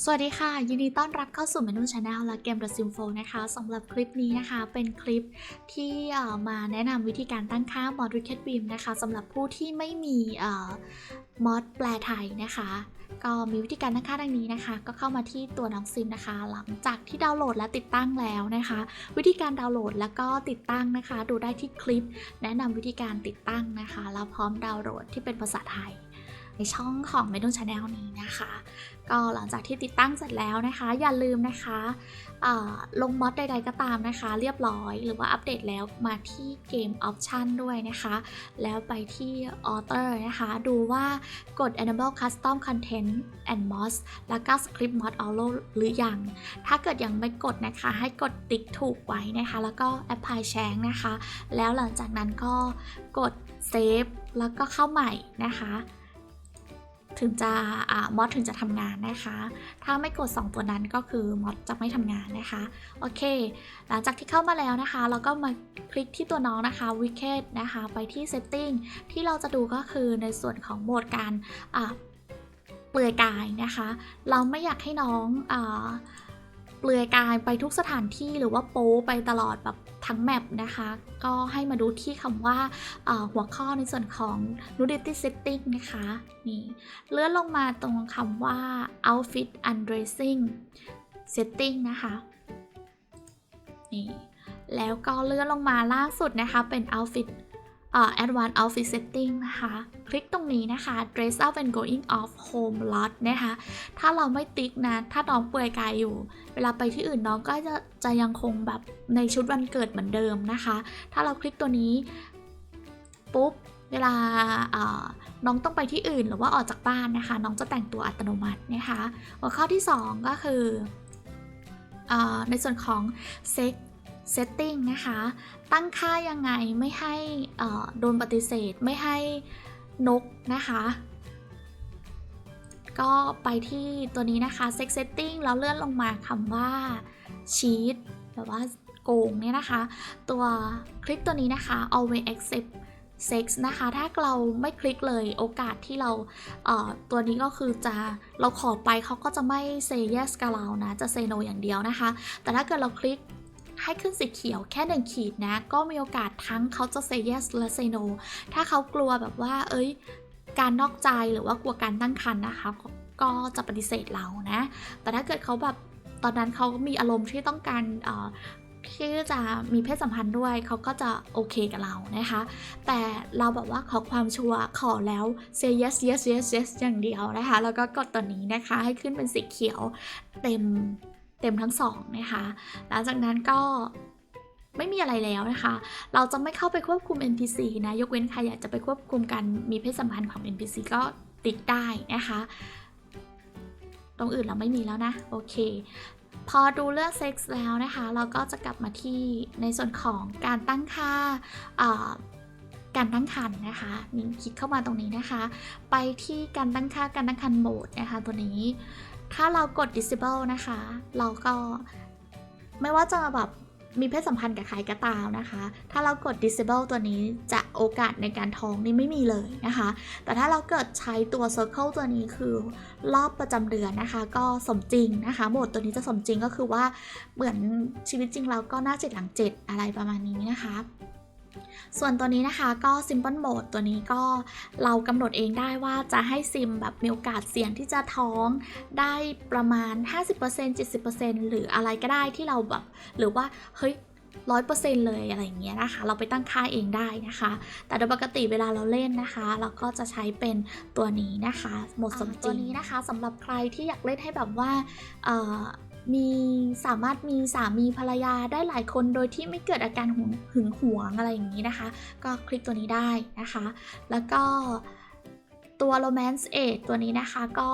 สวัสดีค่ะ ยินดีต้อนรับเข้าสู่เมนูชาแนลและเกม The Sim 4นะคะสำหรับคลิปนี้นะคะ เป็นคลิปที่มาแนะนำวิธีการตั้งค่ามอด Wicked Beam นะคะสำหรับผู้ที่ไม่มีมอดแปลไทยนะคะ ก็มีวิธีการตั้งค่าดังนี้นะคะ ก็เข้ามาที่ตัวน้องซิมนะคะ หลังจากที่ดาวน์โหลดและติดตั้งแล้วนะคะ วิธีการดาวน์โหลดแล้วก็ติดตั้งนะคะ ดูได้ที่คลิป แนะนำวิธีการติดตั้งนะคะแล้วพร้อมดาวน์โหลดที่เป็นภาษาไทย ในช่องของ m e d o n Channel นี้นะคะ ก็หลังจากที่ติดตั้งเสร็จแล้วนะคะ อย่าลืมนะคะลงมอดใดๆก็ตามนะคะ เรียบร้อยหรือว่าอัปเดตแล้วมาที่เกม Option ด้วยนะคะ แล้วไปที่ Author นะคะ ดูว่ากด Enable Custom Content and Mods แล้วก็ Script Mod Auto หรือยัง ถ้าเกิดยังไม่กดนะคะ ให้กดติ๊กถูกไว้นะคะ แล้วก็ Apply Change นะคะ แล้วหลังจากนั้นก็กด Save แล้วก็เข้าใหม่นะคะ ถึงจะมอดถึงจะทำงานนะคะ ถ้าไม่กด 2 ตัวนั้นก็คือมอดจะไม่ทำงานนะคะ โอเค หลังจากที่เข้ามาแล้วนะคะ เราก็มาคลิกที่ตัวน้องนะคะ Wicket นะคะ ไปที่ Setting ที่เราจะดูก็คือในส่วนของโหมดการเปลือยกายนะคะ เราไม่อยากให้น้องอ เปลือยกายไปทุกสถานที่หรือว่าโป๊ไปตลอดแบบทั้งแมปนะคะ ก็ให้มาดูที่คำว่าาหัวข้อในส่วนของ nudity setting นะคะนี่เลื่อนลงมาตรงคำว่า outfit undressing setting นะคะนี่แล้วก็เลื่อนลงมาล่าสุดนะคะเป็น outfit advanced outfit setting นะคะ คลิกตรงนี้นะคะ dress up and going off home lot นะคะ ถ้าเราไม่ติ๊กนะ ถ้าน้องเปลือยกายอยู่ เวลาไปที่อื่นน้องก็จะจะยังคงแบบในชุดวันเกิดเหมือนเดิมนะคะ ถ้าเราคลิกตัวนี้ ปุ๊บ เวลาน้องต้องไปที่อื่นหรือว่าออกจากบ้านนะคะ น้องจะแต่งตัวอัตโนมัตินะคะ หัวข้อที่ 2 ก็คือในส่วนของ Sex Setting นะคะ ตั้งค่ายังไงไม่ให้โดนปฏิเสธไม่ให้นกนะคะ ก็ไปที่ตัวนี้นะคะ Sex Setting แล้วเลื่อนลงมาคำว่า Cheat แบบว่าโกงเนี่ยนะคะ ตัวคลิกตัวนี้นะคะ always accept sex นะคะ ถ้าเราไม่คลิกเลยโอกาสที่เราเอ่อตัวนี้ก็คือจะเราขอไปเขาก็จะไม่ say yes กับเรานะ จะ say no อย่างเดียวนะคะ แต่ถ้าเกิดเราคลิก ให้ขึ้นสีเขียวแค่หนึ่งขีดนะ ก็มีโอกาสทั้งเขาจะ say yes และ say no ถ้าเขากลัวแบบว่า เอ้ย การนอกใจหรือว่ากลัวการตั้งครรภ์นะคะ ก็จะปฏิเสธเรานะ แต่ถ้าเกิดเขาแบบตอนนั้นเขามีอารมณ์ที่ต้องการที่จะมีเพศสัมพันธ์ด้วยเขาก็จะโอเคกับเรานะคะ แต่เราแบบว่าขอความชัวร์ขอแล้ว say yes yes yes yes อย่างเดียวนะคะ แล้วก็กดตัวนี้นะคะให้ขึ้นเป็นสีเขียวเต็ม เต็มทั้งสองนะคะหลังจากนั้นก็ไม่มีอะไรแล้วนะคะ เราจะไม่เข้าไปควบคุม NPC นะ ยกเว้นใครอยากจะไปควบคุมการมีเพศสัมพันธ์ของ NPC ก็ติ๊กได้นะคะ ตรงอื่นเราไม่มีแล้วนะ โอเค พอดูเรื่องเซ็กส์แล้วนะคะ เราก็จะกลับมาที่ในส่วนของการตั้งค่าการตั้งครรภ์นะคะนี่คลิกเข้ามาตรงนี้นะคะ ไปที่การตั้งค่าการตั้งครรภ์โหมดนะคะ ตัวนี้ ถ้าเรากด disable นะคะ เราก็ไม่ว่าจะแบบมีเพศสัมพันธ์กับใครก็ตามนะคะ ถ้าเรากด disable ตัวนี้จะโอกาสในการท้องนี่ไม่มีเลยนะคะ แต่ถ้าเราเกิดใช้ตัว circle ตัวนี้คือรอบประจำเดือนนะคะ ก็สมจริงนะคะ โหมดตัวนี้จะสมจริงก็คือว่าเหมือนชีวิตจริงเราก็หน้าเจ็ดหลังเจ็ดอะไรประมาณนี้นะคะ ส่วนตัวนี้นะคะก็ Simple Mode ตัวนี้ก็เรากำหนดเองได้ว่าจะให้ซิมแบบมีโอกาสเสี่ยงที่จะท้องได้ประมาณ 50% 70%หรืออะไรก็ได้ที่เราแบบ หรือว่า เฮ้ยร้อยเปอร์เซ็นต์เลยอะไรอย่างเงี้ยนะคะ เราไปตั้งค่าเองได้นะคะ แต่โดยปกติเวลาเราเล่นนะคะ เราก็จะใช้เป็นตัวนี้นะคะโหมดสมจริงตัวนี้นะคะสำหรับใครที่อยากเล่นให้แบบว่า มีสามารถมีสามีภรรยาได้หลายคนโดยที่ไม่เกิดอาการหึงหงหวงอะไรอย่างนี้นะคะ ก็คลิกตัวนี้ได้นะคะ แล้วก็ตัว romance age ตัวนี้นะคะก็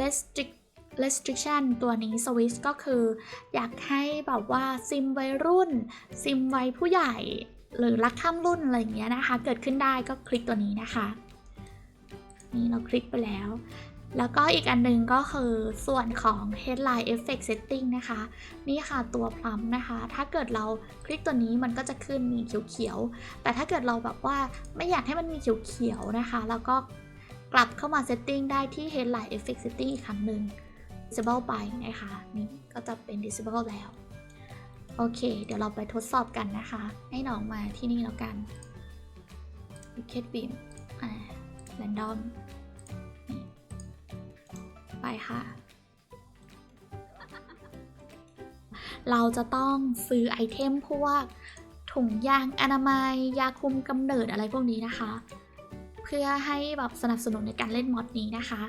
restrict restriction ตัวนี้ switch ก็คืออยากให้แบบว่าซิมวัยรุ่น ซิมวัยผู้ใหญ่ หรือรักข้ามรุ่นอะไรอย่างเงี้ยนะคะ เกิดขึ้นได้ก็คลิกตัวนี้นะคะ นี่เราคลิกไปแล้ว แล้วก็อีกอันหนึงก็คือส่วนของ headline effect setting นะคะ นี่ค่ะตัวพลัมนะคะ ถ้าเกิดเราคลิกตัวนี้มันก็จะขึ้นมีเขียวๆ แต่ถ้าเกิดเราแบบว่าไม่อยากให้มันมีเขียวๆนะคะ แล้วก็กลับเข้ามา setting ได้ที่ headline effect setting อีกครั้งหนึ่ง disable ไปนะคะ นี่ก็จะเป็น disable แล้ว โอเค เดี๋ยวเราไปทดสอบกันนะคะ ให้น้องมาที่นี่แล้วกัน wicked beam อ่า random ค่ะ เราจะต้องซื้อไอเทมพวกถุงยางอนามัย ยาคุมกำเนิดอะไรพวกนี้นะคะ เพื่อให้แบบสนับสนุนในการเล่นมอดนี้นะคะ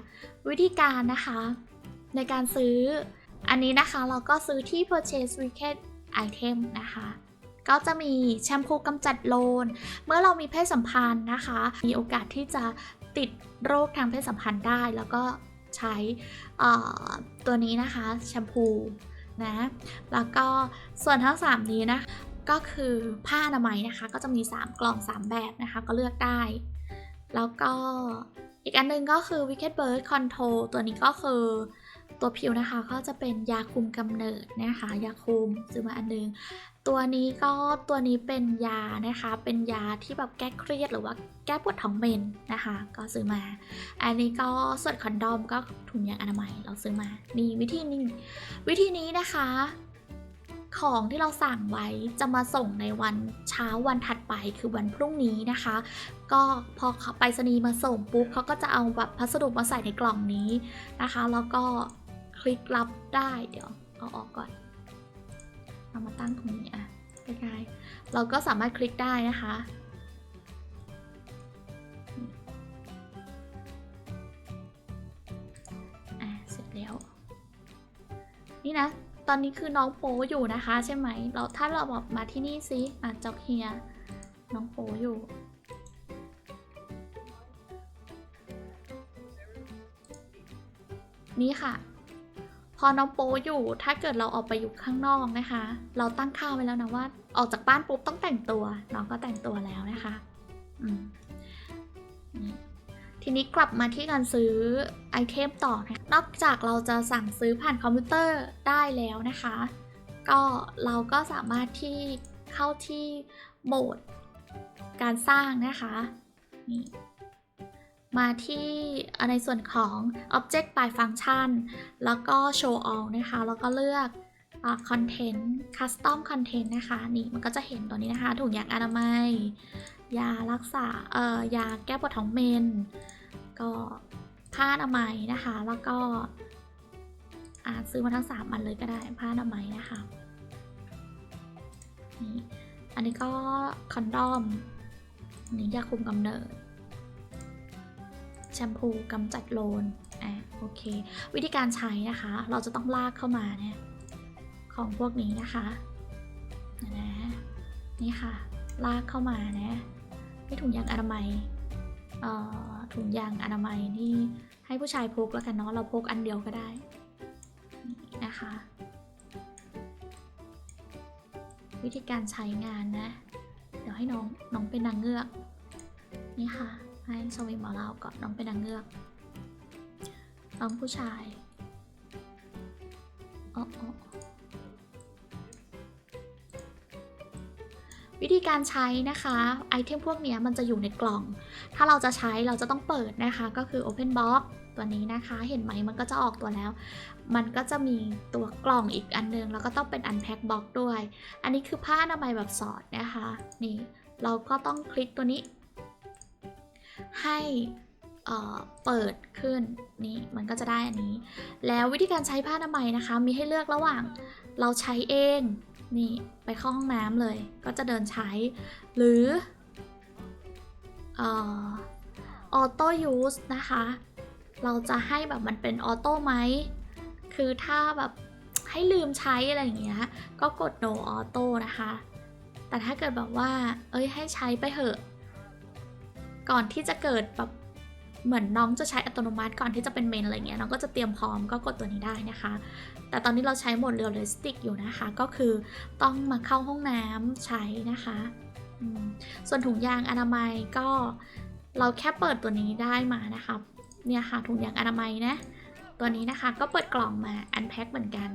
วิธีการนะคะ ในการซื้ออันนี้นะคะเราก็ซื้อที่ purchase wicked item นะคะก็จะมีแชมพูกำจัดโลน เมื่อเรามีเพศสัมพันธ์นะคะ มีโอกาสที่จะติดโรคทางเพศสัมพันธ์ได้ แล้วก็ ใช้ตัวนี้นะคะแชมพูนะ แล้วก็ส่วนทั้ง 3 นี้นะ ก็คือผ้าอนามัยนะคะ ก็จะมี 3 กล่อง 3 แบบนะคะ ก็เลือกได้ แล้วก็อีกอันหนึงก็คือ Wicked Bird Control ตัวนี้ก็คือ ตัวผิวนะคะก็จะเป็นยาคุมกำเนิดนะคะยาคุมซื้อมาอันหนึง ตัวนี้ก็ตัวนี้เป็นยานะคะ เป็นยาที่แบบแก้เครียดหรือว่าแก้ปวดท้องเมนนะคะ ก็ซื้อมา อันนี้ก็ส่วนคอนดอมก็ถุงยางอนามัยเราซื้อมานี่วิธีนี้วิธีนี้นะคะของที่เราสั่งไว้จะมาส่งในวันเช้าวันถัดไปคือวันพรุ่งนี้นะคะ ก็พอไปรษณีย์มาส่งปุ๊บเขาก็จะเอาแบบพัสดุมาใส่ในกล่องนี้นะคะ แล้วก็ คลิกรับได้ เดี๋ยวเอาออกก่อน เอามาตั้งตรงนี้อะใกล้ๆเราก็สามารถคลิกได้นะคะ อะเสร็จแล้ว นี่นะ ตอนนี้คือน้องโปอยู่นะคะใช่ไหม เราถ้าเราบอกมาที่นี่ซิอะจอกเฮีย น้องโปอยู่นี่ค่ะ พอน้องโปอยู่ถ้าเกิดเราออกไปอยู่ข้างนอกนะคะ เราตั้งค่าไว้แล้วนะว่า ออกจากบ้านปุ๊บต้องแต่งตัวน้องก็แต่งตัวแล้วนะคะทีนี้กลับมาที่การซื้อไอเทมต่อนะคะนอกจากเราจะสั่งซื้อผ่านคอมพิวเตอร์ได้แล้วนะคะ ก็เราก็สามารถที่เข้าที่โหมดการสร้างนะคะนี่ มาที่ในส่วนของ Object by Function แล้วก็ Show All นะคะ แล้วก็เลือกอ Content Custom Content นะคะ นี่มันก็จะเห็นตัวนี้นะคะ ถุงยางอนามัย ยารักษา เอ่อ ยาแก้ปวดท้องเมน ก็ผ้าอนามัยนะคะ แล้วก็อ่าซื้อมาทั้งสามอันเลยก็ได้ ผ้าอนามัยนะคะ นี่ อันนี้ก็คอนดอม อันนี้ยาคุมกำเนิด แชมพูกำจัดโลน อะโอเค วิธีการใช้นะคะ เราจะต้องลากเข้ามาเนี่ยของพวกนี้นะคะนะนี่ค่ะ ลากเข้ามานะนี่ถุงยางอนามัยเอ่อถุงยางอนามัยนี่ให้ผู้ชายพกแล้วกันเนาะเราพกอันเดียวก็ได้นะคะ วิธีการใช้งานนะ เดี๋ยวให้น้องน้องเป็นนางเงือกนี่ค่ะ ให้สวิมมาเราก่อนน้องเป็นนางเงือกน้องผู้ชายอ๋ออ๋อวิธีการใช้นะคะไอเทมพวกนี้มันจะอยู่ในกล่อง ถ้าเราจะใช้เราจะต้องเปิดนะคะ ก็คือ Open Box ตัวนี้นะคะ เห็นไหมมันก็จะออกตัวแล้ว มันก็จะมีตัวกล่องอีกอันนึง แล้วก็ต้องเป็น Unpack Box ด้วย อันนี้คือผ้าอนามัยแบบสอดนะคะ นี่ เราก็ต้องคลิกตัวนี้ ให้เปิดขึ้นนี่มันก็จะได้อันนี้ แล้ววิธีการใช้ผ้าอนามัยนะคะ มีให้เลือกระหว่างเราใช้เองนี่ไปเข้าห้องน้ำเลย ก็จะเดินใช้ หรือออโต้ยูสนะคะ เราจะให้แบบมันเป็นออโต้ไหม คือถ้าแบบให้ลืมใช้อะไรอย่างเงี้ย ก็กด no auto นะคะ แต่ถ้าเกิดแบบว่า เอ้ยให้ใช้ไปเถอะ ก่อนที่จะเกิดแบบเหมือนน้องจะใช้อัตโนมัติก่อนที่จะเป็นเมนอะไรเงี้ยน้องก็จะเตรียมพร้อมก็กดตัวนี้ได้นะคะ แต่ตอนนี้เราใช้โหมดเรียลลิสติกอยู่นะคะ ก็คือต้องมาเข้าห้องน้ำใช้นะคะ ส่วนถุงยางอนามัยก็เราแค่เปิดตัวนี้ได้มานะคะ เนี่ยค่ะถุงยางอนามัยนะ ตัวนี้นะคะก็เปิดกล่องมาอันแพ็คเหมือนกัน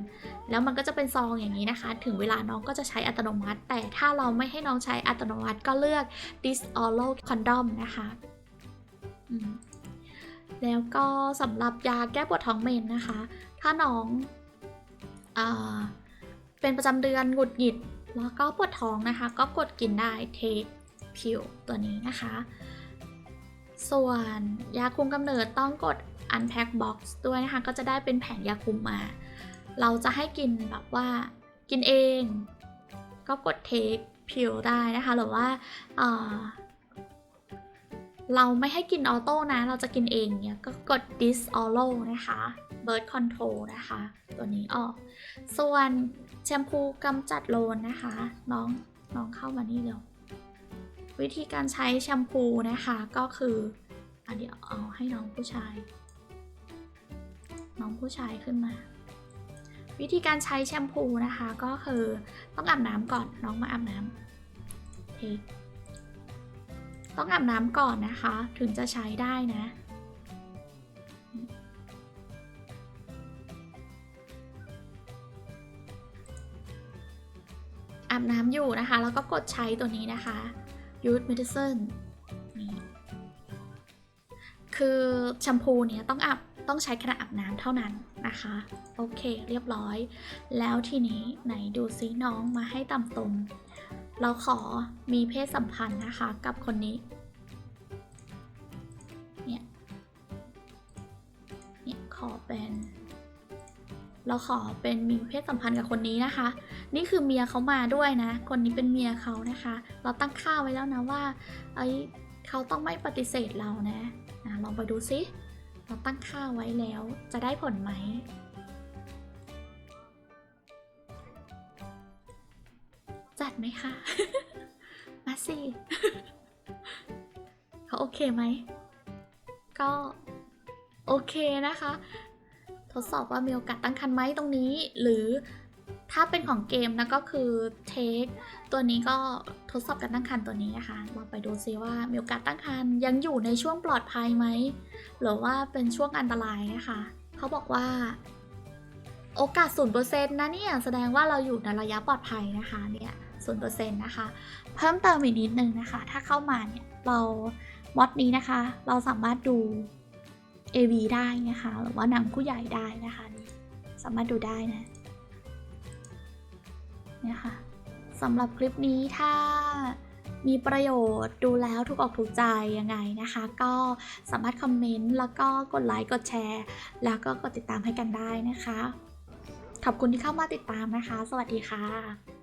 แล้วมันก็จะเป็นซองอย่างนี้นะคะ ถึงเวลาน้องก็จะใช้อัตโนมัติ แต่ถ้าเราไม่ให้น้องใช้อัตโนมัติก็เลือก dis a l l o condom นะคะแล้วก็สำหรับยาแก้ปวดท้องเมนนะคะ ถ้าน้องอเป็นประจำเดือนหงุดหงิดแล้วก็ปวดท้องนะคะ ก็กดกินได้เทคพิวตัวนี้นะคะ ส่วนยาคุมกำเนิดต้องกด unpack box ด้วยนะคะ ก็จะได้เป็นแผงยาคุมมา เราจะให้กินแบบว่ากินเอง ก็กดเทคพิวได้นะคะ หรือว่าอ่าเราไม่ให้กินออโต้นะ เราจะกินเองเนี่ยก็กด dis auto นะคะ bird control นะคะ ตัวนี้ออก ส่วนแชมพูกำจัดโลนนะคะ น้องน้องเข้ามานี่เร็ว วิธีการใช้แชมพูนะคะก็คืออเดี๋ยวเอาให้น้องผู้ชาย น้องผู้ชายขึ้นมา วิธีการใช้แชมพูนะคะก็คือต้องอาบน้ำก่อนน้องมาอาบน้ำเทต้องอาบน้ำก่อนนะคะ ถึงจะใช้ได้นะอาบน้ำอยู่นะคะ แล้วก็กดใช้ตัวนี้นะคะ Use Medicine นี่คือแชมพูเนี้ยต้องอาบ ต้องใช้ขณะอาบน้ำเท่านั้นนะคะ โอเคเรียบร้อย แล้วทีนี้ไหนดูซิน้องมาให้ต่ำตม เราขอมีเพศสัมพันธ์นะคะกับคนนี้เนี่ยเนี่ยขอเป็นเราขอเป็นมีเพศสัมพันธ์กับคนนี้นะคะ นี่คือเมียเขามาด้วยนะ คนนี้เป็นเมียเขานะคะ เราตั้งค่าไว้แล้วนะว่า เอ้ยเขาต้องไม่ปฏิเสธเรานะนะลองไปดูซิ เราตั้งค่าไว้แล้วจะได้ผลไหม จัดไหมคะ มาสิเขาโอเคไหม ก็ โอเคนะคะ ทดสอบว่ามีโอกาสตั้งครรภ์ไหมตรงนี้ หรือ ถ้าเป็นของเกมนะก็คือเทคตัวนี้ก็ทดสอบการตั้งครรภ์ตัวนี้นะคะเราไปดูซิว่ามีโอกาสตั้งครรภ์ยังอยู่ในช่วงปลอดภัยไหมหรือว่าเป็นช่วงอันตรายนะคะเขาบอกว่า โอกาส 0%นะเนี่ยแสดงว่าเราอยู่ในระยะปลอดภัยนะคะเนี่ย0%นะคะ เพิ่มเติมอีกนิดนึงนะคะ ถ้าเข้ามาเนี่ยเรามอดนี้นะคะ เราสามารถดู AV ได้นะคะ หรือว่าหนังผู้ใหญ่ได้นะคะ สามารถดูได้นะ เนี่ยค่ะสำหรับคลิปนี้ถ้ามีประโยชน์ดูแล้วถูกออกถูกใจยังไงนะคะ ก็สามารถคอมเมนต์แล้วก็กดไลค์กดแชร์ แล้วก็กดติดตามให้กันได้นะคะ ขอบคุณที่เข้ามาติดตามนะคะ สวัสดีค่ะ